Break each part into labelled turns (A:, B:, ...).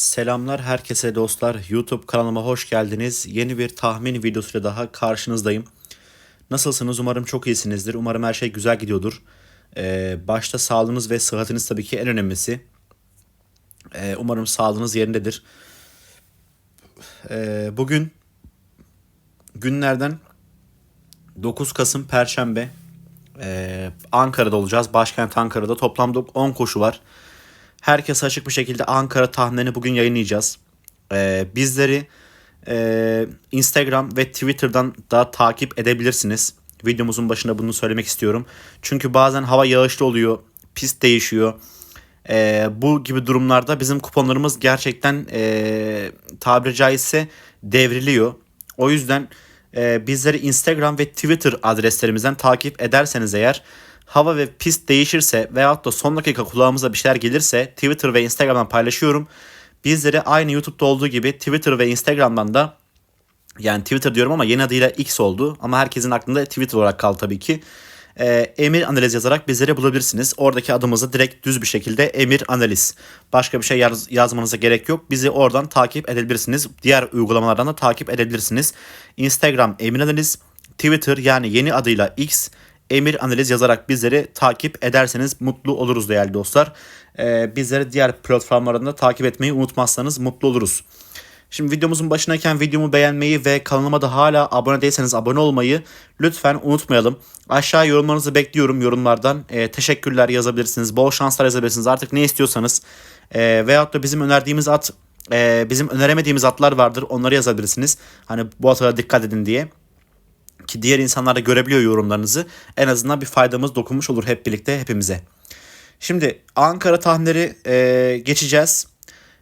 A: Selamlar herkese dostlar. YouTube kanalıma hoş geldiniz. Yeni bir tahmin videosuyla daha karşınızdayım. Nasılsınız? Umarım çok iyisinizdir. Umarım her şey güzel gidiyordur. Ee, başta sağlığınız ve sıhhatiniz tabii ki en önemlisi. Ee, umarım sağlığınız yerindedir. Ee, bugün günlerden 9 Kasım Perşembe. Ee, Ankara'da olacağız. Başkent Ankara'da. Toplamda 10 koşu var. Herkes açık bir şekilde Ankara tahminini bugün yayınlayacağız. Ee, bizleri e, Instagram ve Twitter'dan da takip edebilirsiniz. Videomuzun başında bunu söylemek istiyorum. Çünkü bazen hava yağışlı oluyor, pist değişiyor. Ee, bu gibi durumlarda bizim kuponlarımız gerçekten e, tabiri caizse devriliyor. O yüzden e, bizleri Instagram ve Twitter adreslerimizden takip ederseniz eğer hava ve pist değişirse veyahut da son dakika kulağımıza bir şeyler gelirse Twitter ve Instagram'dan paylaşıyorum. Bizleri aynı YouTube'da olduğu gibi Twitter ve Instagram'dan da yani Twitter diyorum ama yeni adıyla X oldu ama herkesin aklında Twitter olarak kaldı tabii ki. Ee, Emir Analiz yazarak bizleri bulabilirsiniz. Oradaki adımızı direkt düz bir şekilde Emir Analiz. Başka bir şey yaz, yazmanıza gerek yok. Bizi oradan takip edebilirsiniz. Diğer uygulamalardan da takip edebilirsiniz. Instagram Emir Analiz, Twitter yani yeni adıyla X, Emir Analiz yazarak bizleri takip ederseniz mutlu oluruz değerli dostlar. Ee, bizleri diğer platformlardan da takip etmeyi unutmazsanız mutlu oluruz. Şimdi videomuzun başındayken videomu beğenmeyi ve kanalıma da hala abone değilseniz abone olmayı lütfen unutmayalım. Aşağı yorumlarınızı bekliyorum yorumlardan. Ee, teşekkürler yazabilirsiniz. Bol şanslar yazabilirsiniz. Artık ne istiyorsanız. Ee, veyahut da bizim önerdiğimiz at, e, bizim öneremediğimiz atlar vardır. Onları yazabilirsiniz. Hani bu atlara dikkat edin diye ki diğer insanlar da görebiliyor yorumlarınızı. En azından bir faydamız dokunmuş olur hep birlikte hepimize. Şimdi Ankara tahminleri e, geçeceğiz.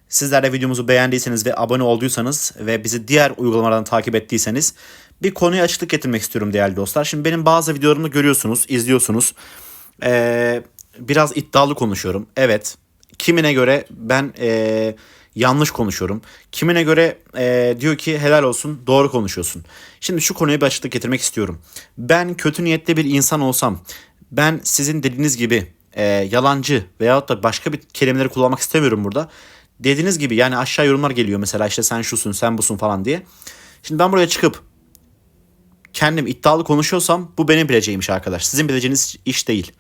A: Sizler de videomuzu beğendiyseniz ve abone olduysanız ve bizi diğer uygulamalardan takip ettiyseniz bir konuya açıklık getirmek istiyorum değerli dostlar. Şimdi benim bazı videolarımı görüyorsunuz, izliyorsunuz. Ee, biraz iddialı konuşuyorum. Evet. Kimine göre ben e, yanlış konuşuyorum. Kimine göre e, diyor ki helal olsun doğru konuşuyorsun. Şimdi şu konuya bir açıklık getirmek istiyorum. Ben kötü niyetli bir insan olsam ben sizin dediğiniz gibi e, yalancı veyahut da başka bir kelimeleri kullanmak istemiyorum burada. Dediğiniz gibi yani aşağı yorumlar geliyor mesela işte sen şusun sen busun falan diye. Şimdi ben buraya çıkıp kendim iddialı konuşuyorsam bu benim bileceğim iş arkadaş. Sizin bileceğiniz iş değil.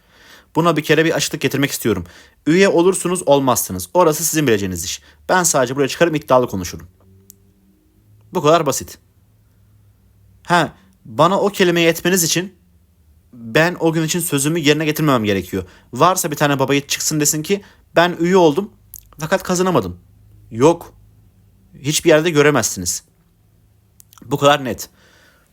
A: Buna bir kere bir açıklık getirmek istiyorum. Üye olursunuz olmazsınız. Orası sizin bileceğiniz iş. Ben sadece buraya çıkarım iddialı konuşurum. Bu kadar basit. Ha, bana o kelimeyi etmeniz için ben o gün için sözümü yerine getirmemem gerekiyor. Varsa bir tane babayı çıksın desin ki ben üye oldum fakat kazanamadım. Yok. Hiçbir yerde göremezsiniz. Bu kadar net.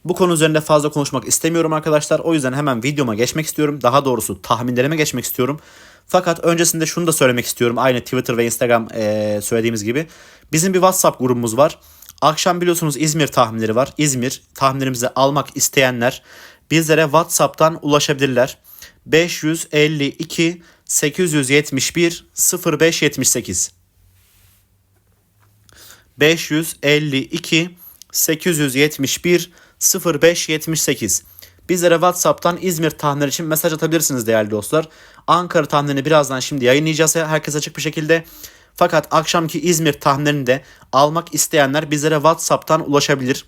A: Bu konu üzerinde fazla konuşmak istemiyorum arkadaşlar. O yüzden hemen videoma geçmek istiyorum. Daha doğrusu tahminlerime geçmek istiyorum. Fakat öncesinde şunu da söylemek istiyorum. Aynı Twitter ve Instagram e, söylediğimiz gibi. Bizim bir WhatsApp grubumuz var. Akşam biliyorsunuz İzmir tahminleri var. İzmir tahminlerimizi almak isteyenler bizlere WhatsApp'tan ulaşabilirler. 552 871 0578 552 871 0578 Bizlere WhatsApp'tan İzmir tahminleri için mesaj atabilirsiniz değerli dostlar. Ankara tahminini birazdan şimdi yayınlayacağız herkes açık bir şekilde. Fakat akşamki İzmir tahminlerini de almak isteyenler bizlere WhatsApp'tan ulaşabilir.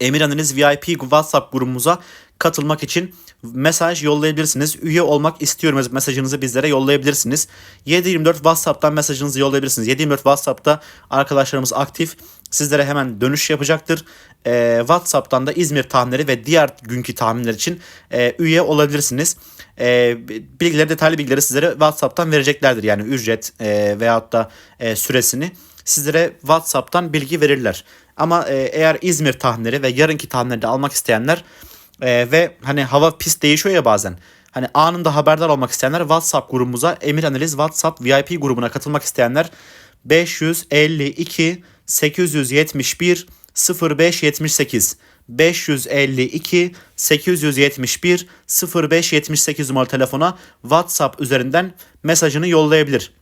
A: Emir Analiz VIP WhatsApp grubumuza katılmak için mesaj yollayabilirsiniz. Üye olmak istiyorum mesajınızı bizlere yollayabilirsiniz. 724 WhatsApp'tan mesajınızı yollayabilirsiniz. 724 WhatsApp'ta arkadaşlarımız aktif. Sizlere hemen dönüş yapacaktır. Ee, WhatsApp'tan da İzmir tahminleri ve diğer günkü tahminler için e, üye olabilirsiniz. E, bilgileri detaylı bilgileri sizlere WhatsApp'tan vereceklerdir. Yani ücret e, veyahut da e, süresini sizlere WhatsApp'tan bilgi verirler. Ama e, eğer İzmir tahminleri ve yarınki tahminleri de almak isteyenler e, ve hani hava pis değişiyor ya bazen. Hani anında haberdar olmak isteyenler WhatsApp grubumuza Emir Analiz WhatsApp VIP grubuna katılmak isteyenler 552 871 0578 552 871 0578 numaralı telefona WhatsApp üzerinden mesajını yollayabilir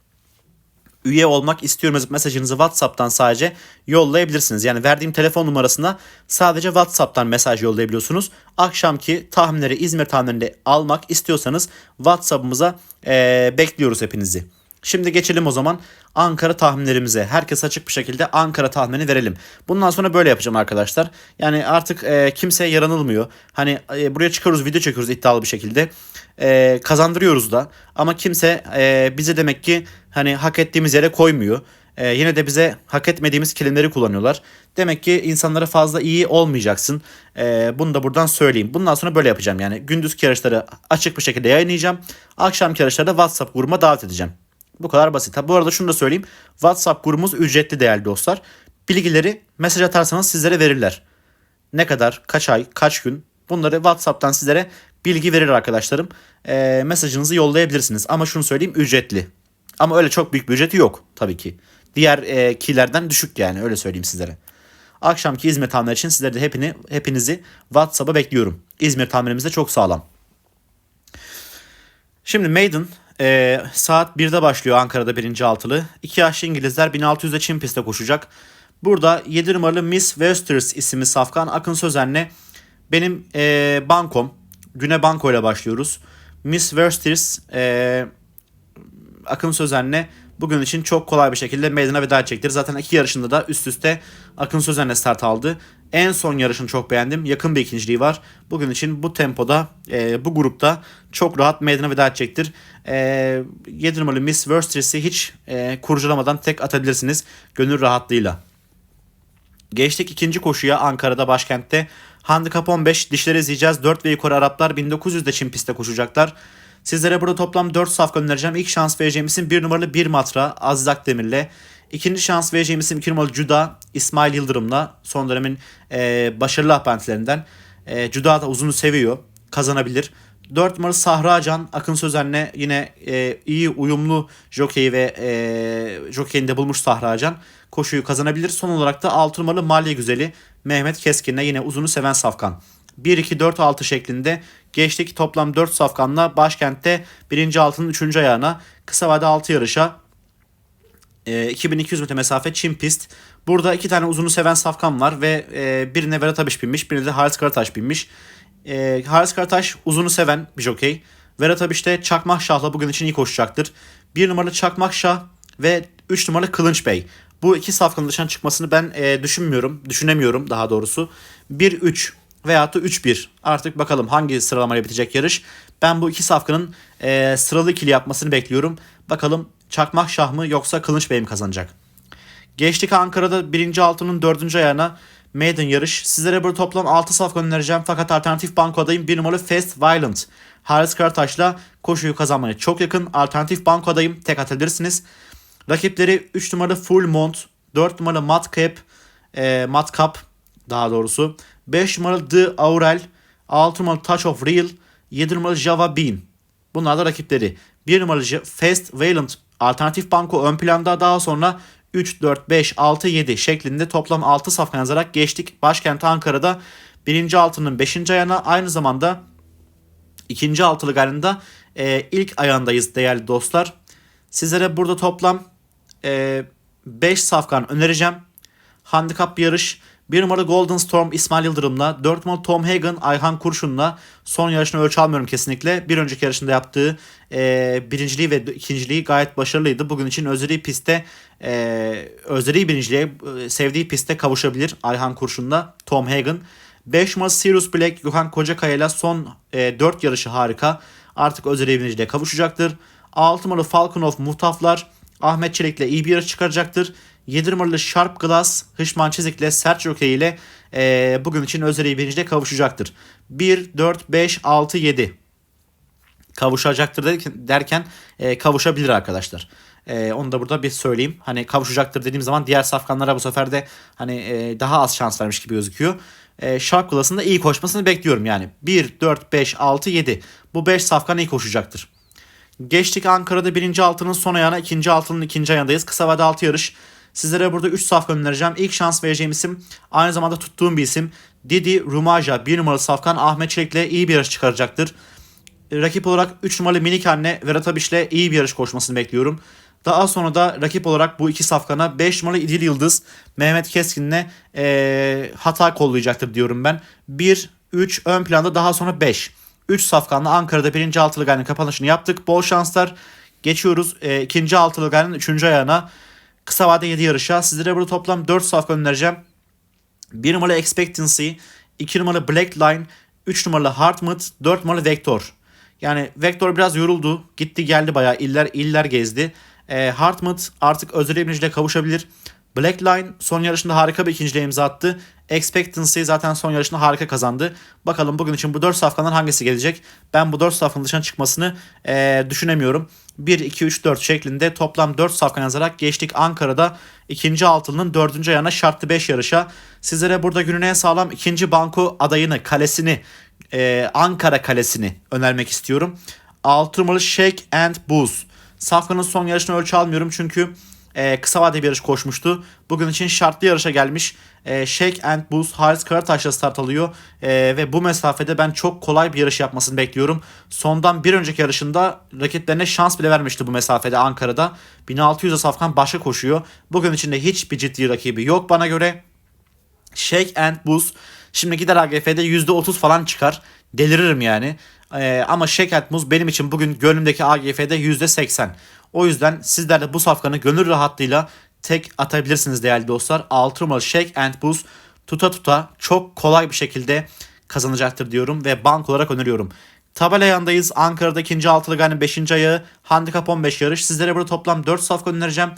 A: üye olmak istiyorum mesajınızı WhatsApp'tan sadece yollayabilirsiniz. Yani verdiğim telefon numarasına sadece WhatsApp'tan mesaj yollayabiliyorsunuz. Akşamki tahminleri İzmir tahminlerini almak istiyorsanız WhatsApp'ımıza e, bekliyoruz hepinizi. Şimdi geçelim o zaman Ankara tahminlerimize. Herkes açık bir şekilde Ankara tahmini verelim. Bundan sonra böyle yapacağım arkadaşlar. Yani artık e, kimseye yaranılmıyor. Hani e, buraya çıkıyoruz video çekiyoruz iddialı bir şekilde. E, kazandırıyoruz da. Ama kimse e, bize demek ki hani hak ettiğimiz yere koymuyor. E, yine de bize hak etmediğimiz kelimeleri kullanıyorlar. Demek ki insanlara fazla iyi olmayacaksın. E, bunu da buradan söyleyeyim. Bundan sonra böyle yapacağım. Yani gündüz yarışları açık bir şekilde yayınlayacağım. Akşam yarışları da WhatsApp grubuma davet edeceğim. Bu kadar basit. Ha, bu arada şunu da söyleyeyim. WhatsApp grubumuz ücretli değerli dostlar. Bilgileri mesaj atarsanız sizlere verirler. Ne kadar, kaç ay, kaç gün bunları WhatsApp'tan sizlere bilgi verir arkadaşlarım. E, mesajınızı yollayabilirsiniz. Ama şunu söyleyeyim ücretli. Ama öyle çok büyük bir ücreti yok tabii ki. Diğer e, keylerden düşük yani öyle söyleyeyim sizlere. Akşamki İzmir tahminleri için sizleri de hepini, hepinizi WhatsApp'a bekliyorum. İzmir tahminimiz de çok sağlam. Şimdi Maiden e, saat 1'de başlıyor Ankara'da birinci altılı. İki yaşlı İngilizler 1600'de Çin pistte koşacak. Burada 7 numaralı Miss Westers isimli safkan Akın Sözen'le benim e, bankom. Güne banko ile başlıyoruz. Miss Westers e, Akın Sözen'le bugün için çok kolay bir şekilde meydana veda edecektir. Zaten iki yarışında da üst üste Akın Sözen'le start aldı. En son yarışını çok beğendim. Yakın bir ikinciliği var. Bugün için bu tempoda, e, bu grupta çok rahat meydana veda edecektir. E, 7 numaralı Miss Worcesters'i hiç e, kurcalamadan tek atabilirsiniz. Gönül rahatlığıyla. Geçtik ikinci koşuya Ankara'da başkentte. Handikap 15 dişleri izleyeceğiz. 4 ve yukarı Araplar 1900'de Çin pistte koşacaklar. Sizlere burada toplam 4 safka önereceğim. İlk şans vereceğim isim 1 numaralı 1 Matra Aziz Akdemir'le. İkinci şans vereceğim isim 2 numaralı Cuda İsmail Yıldırım'la. Son dönemin e, başarılı apentilerinden. E, Cuda da uzunu seviyor. Kazanabilir. 4 numaralı Sahracan Akın Sözen'le yine e, iyi uyumlu jokeyi ve e, jokeyini de bulmuş Sahracan. Koşuyu kazanabilir. Son olarak da 6 numaralı Malya Güzeli Mehmet Keskin'le yine uzunu seven Safkan. 1-2-4-6 şeklinde geçtik toplam 4 safkanla başkentte 1. altının 3. ayağına kısa vade 6 yarışa e, 2200 metre mesafe Çin pist. Burada iki tane uzunu seven safkan var ve e, birine Verat Abiş binmiş birine de Halis Karataş binmiş. E, Halis Karataş uzunu seven bir jokey. Verat Abiş de Çakmak Şah'la bugün için iyi koşacaktır. 1 numaralı Çakmak Şah ve 3 numaralı Kılınç Bey. Bu iki safkanın dışına çıkmasını ben e, düşünmüyorum. Düşünemiyorum daha doğrusu. 1-3 veyahut da 3-1. Artık bakalım hangi sıralamayla bitecek yarış. Ben bu iki safkanın e, sıralı ikili yapmasını bekliyorum. Bakalım Çakmak Şah mı yoksa Kılınç Bey mi kazanacak? Geçtik Ankara'da birinci altının dördüncü ayağına maiden yarış. Sizlere burada toplam 6 safka önereceğim fakat alternatif bankodayım. 1 numaralı Fast Violent. Haris Karataş'la koşuyu kazanmaya çok yakın. Alternatif bankodayım. Tek atabilirsiniz. Rakipleri 3 numaralı Full Mont, 4 numaralı Madcap, e, Madcap daha doğrusu. 5 numaralı The Aurel, 6 numaralı Touch of Real, 7 numaralı Java Bean. Bunlar da rakipleri. 1 numaralı Fast Valiant alternatif banko ön planda daha sonra 3, 4, 5, 6, 7 şeklinde toplam 6 safkan yazarak geçtik. Başkent Ankara'da 1. altının 5. ayağına aynı zamanda 2. altılı galında e, ilk ayağındayız değerli dostlar. Sizlere burada toplam 5 e, safkan önereceğim. Handikap yarış. 1 numara Golden Storm İsmail Yıldırım'la, 4 numara Tom Hagen Ayhan Kurşun'la son yarışını ölçü almıyorum kesinlikle. Bir önceki yarışında yaptığı e, birinciliği ve ikinciliği gayet başarılıydı. Bugün için özleri pistte e, özleri birinciliğe e, sevdiği pistte kavuşabilir Ayhan Kurşun'la Tom Hagen. 5 numara Sirius Black Gökhan Kocakaya ile son e, 4 yarışı harika. Artık özleri birinciliğe kavuşacaktır. 6 numaralı Falcon of Muhtaflar Ahmet Çelik'le iyi bir yarış çıkaracaktır. 7 numaralı Sharp Glass Hışman Çizik'le sert jockey ile e, bugün için Özeri birincide kavuşacaktır. 1, 4, 5, 6, 7 kavuşacaktır derken e, kavuşabilir arkadaşlar. E, onu da burada bir söyleyeyim. Hani kavuşacaktır dediğim zaman diğer safkanlara bu sefer de hani e, daha az şans vermiş gibi gözüküyor. E, Sharp Glass'ın da iyi koşmasını bekliyorum yani. 1, 4, 5, 6, 7 bu 5 safkan iyi koşacaktır. Geçtik Ankara'da birinci altının son ayağına ikinci altının ikinci ayağındayız. Kısa vade altı yarış. Sizlere burada 3 safkan önereceğim. İlk şans vereceğim isim aynı zamanda tuttuğum bir isim. Didi Rumaja 1 numaralı safkan Ahmet Çelik'le iyi bir yarış çıkaracaktır. Rakip olarak 3 numaralı Minik Anne ve Ratabiş'le iyi bir yarış koşmasını bekliyorum. Daha sonra da rakip olarak bu iki safkana 5 numaralı İdil Yıldız Mehmet Keskin'le ee, hata kollayacaktır diyorum ben. 1, 3 ön planda daha sonra 5. 3 safkanla Ankara'da birinci altılı gayrı kapanışını yaptık. Bol şanslar. Geçiyoruz e, ikinci altılı gayenin üçüncü ayağına. Kısa vade 7 yarışa. Sizlere burada toplam 4 safka önereceğim. 1 numaralı Expectancy, 2 numaralı Black Line, 3 numaralı Hartmut, 4 numaralı Vector. Yani Vector biraz yoruldu. Gitti geldi bayağı iller iller gezdi. E, Hartmut artık özel kavuşabilir. Black Line son yarışında harika bir ikinciliğe imza attı. Expectancy zaten son yarışında harika kazandı. Bakalım bugün için bu 4 safkandan hangisi gelecek? Ben bu 4 safkanın dışına çıkmasını e, düşünemiyorum. 1, 2, 3, 4 şeklinde toplam 4 safkan yazarak geçtik Ankara'da ikinci altılının 4. ayağına şartlı 5 yarışa. Sizlere burada günün en sağlam ikinci banko adayını, kalesini, e, Ankara kalesini önermek istiyorum. 6 numaralı Shake and Booze. Safkanın son yarışını ölçü almıyorum çünkü e, kısa vadeli bir yarış koşmuştu. Bugün için şartlı yarışa gelmiş. E, Shake and Boost Haris Karataş'la start alıyor. E, ve bu mesafede ben çok kolay bir yarış yapmasını bekliyorum. Sondan bir önceki yarışında rakiplerine şans bile vermişti bu mesafede Ankara'da. 1600'e Safkan başa koşuyor. Bugün içinde hiçbir ciddi rakibi yok bana göre. Shake and Boost Şimdi gider AGF'de %30 falan çıkar. Deliririm yani. Ee, ama Shake and Boost benim için bugün gönlümdeki AGF'de %80. O yüzden sizler de bu safkanı gönül rahatlığıyla tek atabilirsiniz değerli dostlar. 6 numaralı Shake and Boost tuta tuta çok kolay bir şekilde kazanacaktır diyorum ve bank olarak öneriyorum. Tabela yandayız. Ankara'da ikinci altılı gayenin 5. ayağı. Handikap 15 yarış. Sizlere burada toplam 4 safka önereceğim.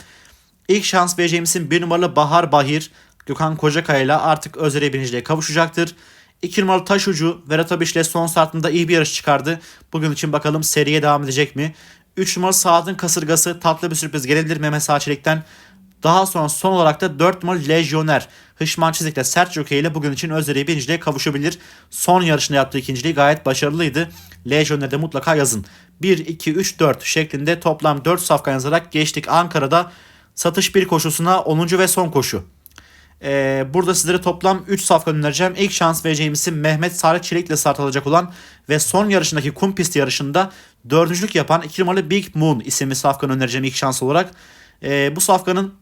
A: İlk şans vereceğimizin 1 numaralı Bahar Bahir. Gökhan Kocakaya ile artık Özer'e birinciliğe kavuşacaktır. 2 numaralı Taş Ucu Verat Abiş ile son startında iyi bir yarış çıkardı. Bugün için bakalım seriye devam edecek mi? 3 numaralı Saad'ın kasırgası tatlı bir sürpriz gelebilir Mehmet Sağçelik'ten. Daha sonra son olarak da 4 numaralı Lejyoner Hışman Çizik'le sert jockey ile bugün için Özer'e birinciliğe kavuşabilir. Son yarışında yaptığı ikinciliği gayet başarılıydı. Lejyoner'de mutlaka yazın. 1, 2, 3, 4 şeklinde toplam 4 safkan yazarak geçtik Ankara'da. Satış bir koşusuna 10. ve son koşu. Ee, burada sizlere toplam 3 safka önereceğim. İlk şans vereceğim isim Mehmet Sarı Çelik ile start alacak olan ve son yarışındaki kum pisti yarışında dördüncülük yapan 2 numaralı Big Moon isimli safkanı önereceğim ilk şans olarak. Ee, bu safkanın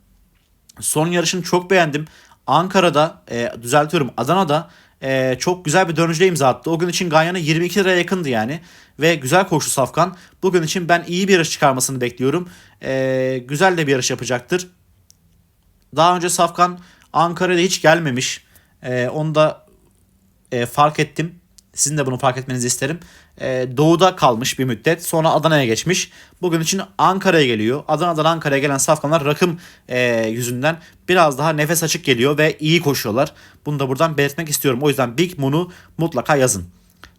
A: son yarışını çok beğendim. Ankara'da e, düzeltiyorum Adana'da e, çok güzel bir dönüşle imza attı. O gün için Ganyan'a 22 liraya yakındı yani. Ve güzel koştu Safkan. Bugün için ben iyi bir yarış çıkarmasını bekliyorum. E, güzel de bir yarış yapacaktır. Daha önce Safkan Ankara'da hiç gelmemiş. E, onu da e, fark ettim. Sizin de bunu fark etmenizi isterim. Ee, doğuda kalmış bir müddet. Sonra Adana'ya geçmiş. Bugün için Ankara'ya geliyor. Adana'dan Ankara'ya gelen safkanlar rakım e, yüzünden biraz daha nefes açık geliyor ve iyi koşuyorlar. Bunu da buradan belirtmek istiyorum. O yüzden Big Moon'u mutlaka yazın.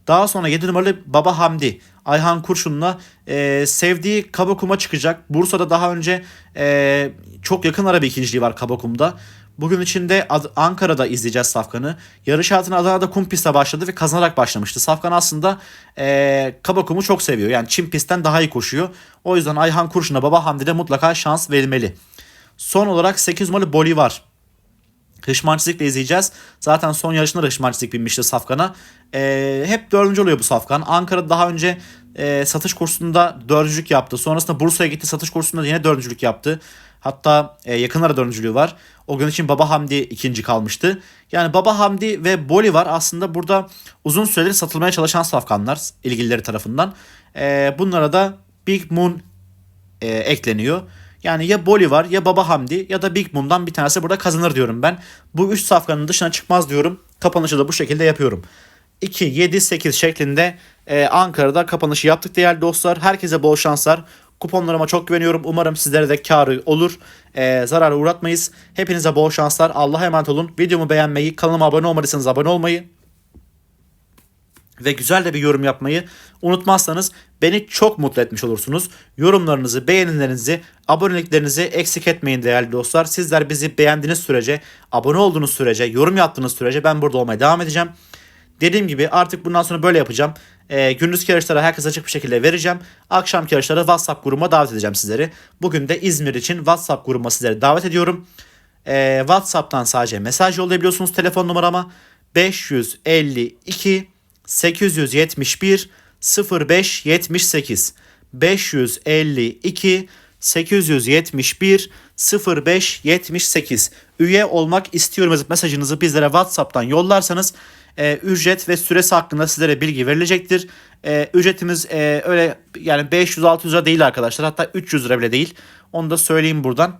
A: Daha sonra 7 numaralı Baba Hamdi Ayhan Kurşun'la e, sevdiği Kabakum'a çıkacak. Bursa'da daha önce e, çok yakın ara bir ikinciliği var Kabakum'da. Bugün içinde Ankara'da izleyeceğiz Safkan'ı. Yarış hayatına Adana'da kum pistte başladı ve kazanarak başlamıştı. Safkan aslında ee, kaba kumu çok seviyor. Yani çim pistten daha iyi koşuyor. O yüzden Ayhan Kurşun'a Baba Hamdi'de mutlaka şans verilmeli. Son olarak 8 numaralı Boli var. Hışmançizlik'le izleyeceğiz. Zaten son yarışında da Hışmançizlik binmişti Safkan'a. Ee, hep dördüncü oluyor bu Safkan. Ankara'da daha önce e, satış kursunda dördüncülük yaptı. Sonrasında Bursa'ya gitti satış kursunda yine dördüncülük yaptı. Hatta e, yakınlara dördüncülüğü var. O gün için Baba Hamdi ikinci kalmıştı. Yani Baba Hamdi ve Boli var aslında burada uzun süredir satılmaya çalışan safkanlar ilgilileri tarafından. E, bunlara da Big Moon e, ekleniyor. Yani ya Boli var ya Baba Hamdi ya da Big Moon'dan bir tanesi burada kazanır diyorum ben. Bu üç safkanın dışına çıkmaz diyorum. Kapanışı da bu şekilde yapıyorum. 2, 7, 8 şeklinde e, Ankara'da kapanışı yaptık değerli dostlar. Herkese bol şanslar. Kuponlarıma çok güveniyorum. Umarım sizlere de karı olur. Ee, zarara uğratmayız. Hepinize bol şanslar. Allah'a emanet olun. Videomu beğenmeyi, kanalıma abone olmadıysanız abone olmayı ve güzel de bir yorum yapmayı unutmazsanız beni çok mutlu etmiş olursunuz. Yorumlarınızı, beğenilerinizi, aboneliklerinizi eksik etmeyin değerli dostlar. Sizler bizi beğendiğiniz sürece, abone olduğunuz sürece, yorum yaptığınız sürece ben burada olmaya devam edeceğim. Dediğim gibi artık bundan sonra böyle yapacağım. E, gündüz yarışları herkes açık bir şekilde vereceğim. Akşam yarışları WhatsApp grubuma davet edeceğim sizleri. Bugün de İzmir için WhatsApp grubuma sizleri davet ediyorum. E, WhatsApp'tan sadece mesaj yollayabiliyorsunuz telefon numarama. 552 871 0578 552 871 0578 üye olmak istiyorum mesajınızı bizlere WhatsApp'tan yollarsanız e, ücret ve süresi hakkında sizlere bilgi verilecektir. E, ücretimiz e, öyle yani 500-600 lira değil arkadaşlar. Hatta 300 lira bile değil. Onu da söyleyeyim buradan.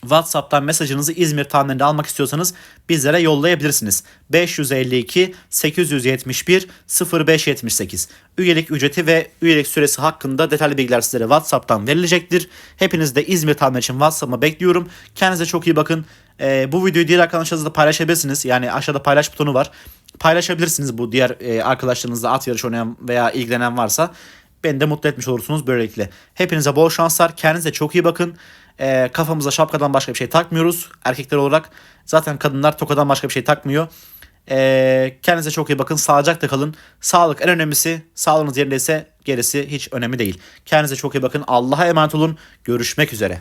A: WhatsApp'tan mesajınızı İzmir tahmininde almak istiyorsanız bizlere yollayabilirsiniz. 552 871 0578. Üyelik ücreti ve üyelik süresi hakkında detaylı bilgiler sizlere WhatsApp'tan verilecektir. Hepiniz de İzmir tahmin için WhatsApp'ıma bekliyorum. Kendinize çok iyi bakın. Ee, bu videoyu diğer arkadaşlarınızla paylaşabilirsiniz. Yani aşağıda paylaş butonu var. Paylaşabilirsiniz bu diğer e, arkadaşlarınızla at yarışı oynayan veya ilgilenen varsa. Beni de mutlu etmiş olursunuz böylelikle. Hepinize bol şanslar. Kendinize çok iyi bakın. Ee, kafamıza şapkadan başka bir şey takmıyoruz erkekler olarak. Zaten kadınlar tokadan başka bir şey takmıyor. Ee, kendinize çok iyi bakın. Sağlıcakla kalın. Sağlık en önemlisi. Sağlığınız yerindeyse gerisi hiç önemli değil. Kendinize çok iyi bakın. Allah'a emanet olun. Görüşmek üzere.